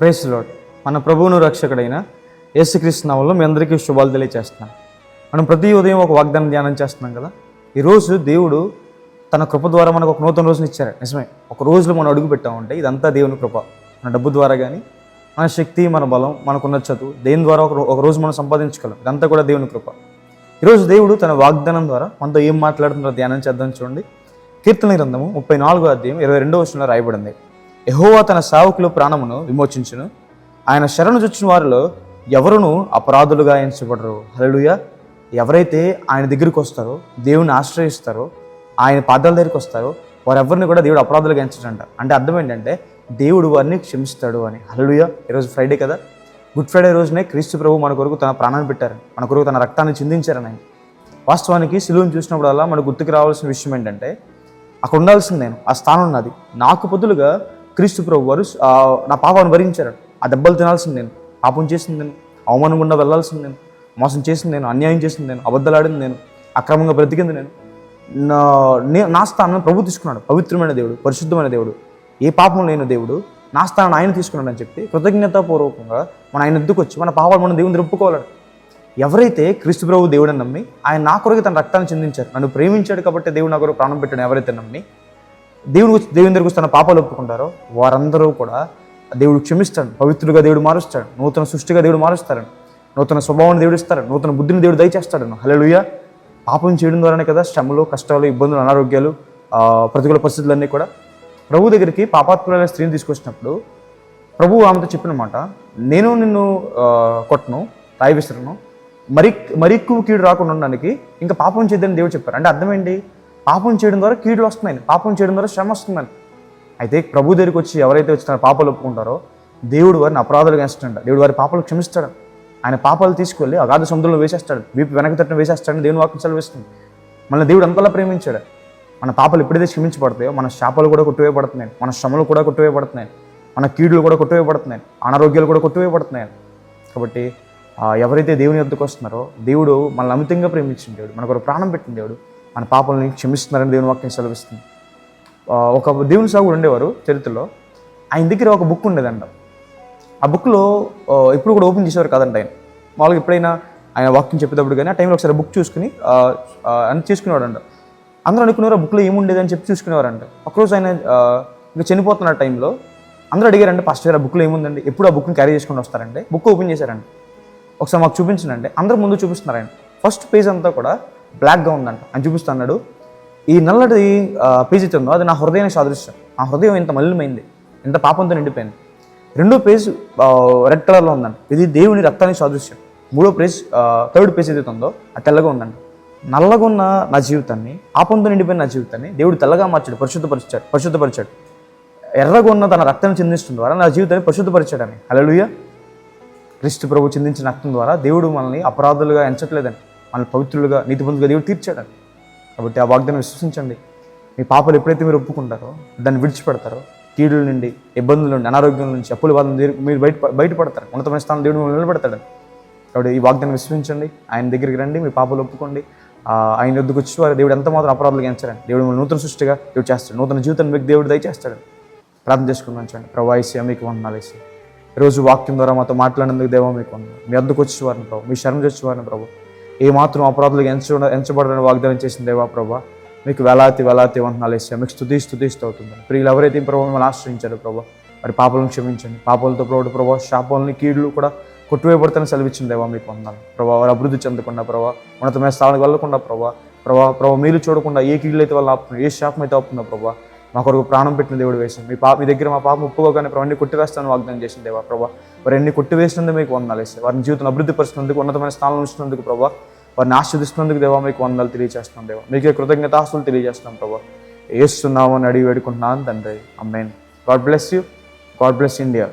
Price lord మన ప్రభువును రక్షకుడైన యేసుక్రీస్తు నామంలో మీ అందరికీ శుభాలు తెలియజేస్తున్నాను మనం ప్రతి ఉదయం ఒక వాగ్దానం ధ్యానం చేస్తున్నాం కదా? ఈరోజు దేవుడు తన కృప ద్వారా మనకు ఒక నూతన రోజుని ఇచ్చారు. నిజమే ఒక రోజులో మనం అడుగు పెట్టామంటే ఇదంతా దేవుని కృప. మన డబ్బు ద్వారా కానీ మన శక్తి మన బలం మనకున్న చదువు దేని ద్వారా ఒక ఒక రోజు మనం సంపాదించగలం ఇదంతా కూడా దేవుని కృప. ఈరోజు దేవుడు తన వాగ్దానం ద్వారా మనతో ఏం మాట్లాడుతున్నారో ధ్యానం చేద్దాం చూడండి. కీర్తన గ్రంథము ముప్పై నాలుగో అధ్యాయం ఇరవై రెండో వచనంలో రాయబడింది. ఎహోవా తన సావుకులు ప్రాణమును విమోచించును. ఆయన శరణు చొచ్చిన వారిలో ఎవరును అపరాధులుగా ఎంచబడరు. హలలుయ ఎవరైతే ఆయన దగ్గరికి వస్తారో దేవుని ఆశ్రయిస్తారో ఆయన పాదాల దగ్గరికి వస్తారో వారెవరిని కూడా దేవుడు అపరాధులుగా ఎంచడంట. అంటే అర్థం ఏంటంటే దేవుడు వారిని క్షమిస్తాడు అని. హలలుయ ఈరోజు ఫ్రైడే కదా. గుడ్ ఫ్రైడే రోజునే క్రీస్తు ప్రభు మన కొరకు తన ప్రాణాన్ని పెట్టారు. మన కొరకు తన రక్తాన్ని చిందించారని ఆయన. వాస్తవానికి సిలువను చూసినప్పుడల్లా మనకు గుర్తుకు రావాల్సిన విషయం ఏంటంటే అక్కడ ఉండాల్సింది నేను. ఆ స్థానం ఉన్నది నాకు బదులుగా క్రీస్తు ప్రభు వారు నా పాపాన్ని భరించారు. ఆ దెబ్బలు తినాల్సింది నేను. పాపం చేసింది నేను. అవమానం గుండా వెళ్ళాల్సింది నేను. మోసం చేసింది నేను. అన్యాయం చేసింది నేను. అబద్ధాలాడింది నేను. అక్రమంగా బ్రతికింది నేను. నా నే- నా స్థానం ప్రభు తీసుకున్నాడు. పవిత్రమైన దేవుడు పరిశుద్ధమైన దేవుడు. ఏ పాపం లేని దేవుడు నా స్థానం ఆయన తీసుకున్నాడు అని చెప్పి కృతజ్ఞతాపూర్వకంగా మన ఆయన ఎద్దుకు వచ్చి మన పాపాలు మనం దేవుని ఒప్పుకోవాలని ఎవరైతే క్రీస్తు ప్రభు దేవుడని నమ్మి ఆయన నా కొరకు తన రక్తాన్ని చెందించారు. నన్ను ప్రేమించాడు కాబట్టి దేవుడు నా కొరకు ప్రాణం పెట్టాడు ఎవరైతే నమ్మి దేవుడు దేవుని దగ్గర తన పాపాలు ఒప్పుకుంటారో వారందరూ కూడా దేవుడు క్షమిస్తాడు. పవిత్రుడిగా దేవుడు మారుస్తాడు. నూతన సృష్టిగా దేవుడు మారుస్తాడు. నూతన స్వభావాన్ని దేవుడు ఇస్తాడు. నూతన బుద్ధిని దేవుడు దయచేస్తాడు. హల్లెలూయా. పాపం చేయడం ద్వారానే కదా శ్రమలు కష్టాలు ఇబ్బందులు అనారోగ్యాలు ప్రతికూల పరిస్థితులన్నీ కూడా ప్రభు దగ్గరికి పాపాత్ములైన స్త్రీని తీసుకొచ్చినప్పుడు ప్రభు ఆమెతో చెప్పిన మాట నేను నిన్ను కొట్టను రాయి విసరను. మరి మరి ఎక్కువ కీడు రాకుండా ఉండడానికి ఇంకా పాపం చేద్దని దేవుడు చెప్పారు. అంటే అర్థం ఏంటి? పాపం చేయడం ద్వారా కీడులు వస్తున్నాయి పాపం చేయడం ద్వారా శ్రమ వస్తుందని. అయితే ప్రభు దగ్గరికి వచ్చి ఎవరైతే వచ్చి తన పాపాలు ఒప్పుకుంటారో దేవుడు వారిని అపరాధాలు వేస్తాడు దేవుడు వారి పాపాలు క్షమిస్తాడు. ఆయన పాపాలు తీసుకెళ్ళి అగాధ సముద్రంలో వేసేస్తాడు. వీపు వెనక తట్టును వేసేస్తాడని దేవుని వాక్యం వేస్తుంది మళ్ళీ దేవుడు అంతలా ప్రేమించాడు? మన పాపలు ఎప్పుడైతే క్షమించబడతాయో మన శాపాలు కూడా కొట్టువేయబడుతున్నాయి. మన శ్రమలు కూడా కొట్టువేయబడుతున్నాయి. మన కీడులు కూడా కొట్టువేయబడుతున్నాయి. అనారోగ్యాలు కూడా కొట్టువేయబడుతున్నాయి. కాబట్టి ఎవరైతే దేవుని యొద్దకు వస్తున్నారో దేవుడు మనల్ని అమితంగా ప్రేమించిన దేవుడు మనకు ఒక ప్రాణం పెట్టిన దేవుడు మన పాపల్ని క్షమిస్తున్నారని దేవుని వాక్యం సెలవిస్తుంది. ఒక దేవుని సాగుడు ఉండేవారు చరిత్రలో. ఆయన దగ్గర ఒక బుక్ ఉండేదంట. ఆ బుక్లో ఎప్పుడు కూడా ఓపెన్ చేసేవారు కదంట ఆయన. మామూలుగా ఎప్పుడైనా ఆయన వాక్యం చెప్పేటప్పుడు కానీ ఆ టైంలో ఒకసారి బుక్ చూసుకుని ఆ, అని చేసుకునేవాడంట. అందరూ అనుకునేవారు ఆ బుక్లో ఏముండేది అని చెప్పి చూసుకునేవారంట. ఒకరోజు ఆయన ఇంకా చనిపోతున్న టైంలో అందరూ అడిగారంటే ఫస్ట్ ఇయర్ ఆ బుక్లో ఏముందండి? ఎప్పుడు ఆ బుక్ని క్యారీ చేసుకొని వస్తారంటే? బుక్ ఓపెన్ చేశారంట. ఒకసారి మాకు చూపించండి అందరూ ముందు చూపిస్తున్నారు ఆయన. ఫస్ట్ పేజ్ అంతా కూడా బ్లాక్గా ఉందంట. అని చూపిస్తున్నాడు ఈ నల్లటి పేజీ ఉందో అది నా హృదయానికి సాదృశ్యం. ఆ హృదయం ఇంత మలినమైంది ఇంత పాపంతో నిండిపోయింది. రెండో పేజ్ రెడ్ కలర్లో ఉందండి ఇది దేవుని రక్తానికి సాదృశ్యం. మూడో పేజ్ థర్డ్ పేజ్ ఏదైతే ఉందో అది తెల్లగా ఉందండి నల్లగా ఉన్న నా జీవితాన్ని పాపంతో నిండిపోయిన నా జీవితాన్ని దేవుడు తెల్లగా మార్చాడు పరిశుద్ధపరిచాడు పరిశుద్ధపరిచాడు. ఎర్రగా ఉన్న తన రక్తం చెందించడం ద్వారా నా జీవితాన్ని పరిశుద్ధపరిచాడని. అలలుయ క్రీస్తు ప్రభు చిందించిన రక్తం ద్వారా దేవుడు మనల్ని అపరాధులుగా ఎంచట్లేదని. మనల్ని పవిత్రులుగా నీతిపంతులుగా దేవుడు తీర్చాడు. కాబట్టి ఆ వాగ్దానం విశ్వసించండి. మీ పాపలు ఎప్పుడైతే మీరు ఒప్పుకుంటారో దాన్ని విడిచిపెడతారో కీడుల నుండి ఇబ్బందుల నుండి అనారోగ్యం నుంచి అప్పుల బాధ మీరు బయట బయటపడతారు. ఉన్నతమైన స్థానం దేవుడు మిమ్మల్ని నిలబెడతాడు. కాబట్టి ఈ వాగ్దానం విశ్వసించండి. ఆయన దగ్గరికి రండి మీ పాపలు ఒప్పుకోండి. ఆయన వద్దకు వచ్చి వారు దేవుడు ఎంత మాత్రం అపరాధాలుగా ఎంచారండి. దేవుడు మిమ్మల్ని నూతన సృష్టిగా దేవుడు చేస్తాడు. నూతన జీవితాన్ని మీకు దేవుడు దయచేస్తాడు. ప్రార్థన చేసుకుని ఉంచండి ప్రవాయిసే మీకు వందనాలు వేసి వాక్యం ద్వారా మాతో మాట్లాడినందుకు దేవా మీకు వందనాలు. మీ అద్దకు వచ్చేవారిని ప్రభు మీ శరణం చేసేవారిని వారిని ప్రభు. ఏ మాత్రం అపరాధులకు ఎంచ ఎంచబడని వాగ్దానం చేసిన దేవా ప్రభా మీకు వేలాతి వేలాతి వందనాలు వేసి మీకు స్థుతి స్థుతిస్తూ అవుతుంది ప్రియులు ఎవరైతే ప్రభావం మిమ్మల్ని ఆశ్రయించారు ప్రభా మరి పాపలను క్షమించండి. పాపలతో ప్రభు ప్రభా శాపాలని కీడులు కూడా కొట్టువేయబడతాను సెలవిచ్చిన దేవా మీకు వందనాలు. ప్రభా వారు అభివృద్ధి చెందకుండా ప్రభా ఉన్నతమైన స్థానానికి వెళ్ళకుండా ప్రభా ప్రభా ప్రభా మీరు చూడకుండా ఏ కీడులు అయితే వాళ్ళు ఆపుతున్నారు ఏ శాపం అయితే ఆపుతుందో ప్రభా మా కొరకు ప్రాణం పెట్టిన దేవుడు వేసిన మీ పాప మీ దగ్గర మా పాప ఒప్పుకోగానే ప్రభు అన్ని కొట్టివేస్తాను వాగ్దానం చేసిన దేవా ప్రభా. వారు ఎన్ని కొట్టివేసినందుకు మీకు వందనాలు వేసి వారిని జీవితం అభివృద్ధి పరుస్తున్నందుకు ఉన్నతమైన స్థానం ఉంచినందుకు ప్రభా. వారిని ఆస్వాదిస్తున్నందుకు దేవా మీకు వందలు తెలియజేస్తున్నాం దేవా. మీకే కృతజ్ఞతాస్తులు తెలియజేస్తున్నాం ప్రభా. వేస్తున్నామని అడిగి వేడుకుంటున్నాను తండ్రి. Amen God bless you. God bless India.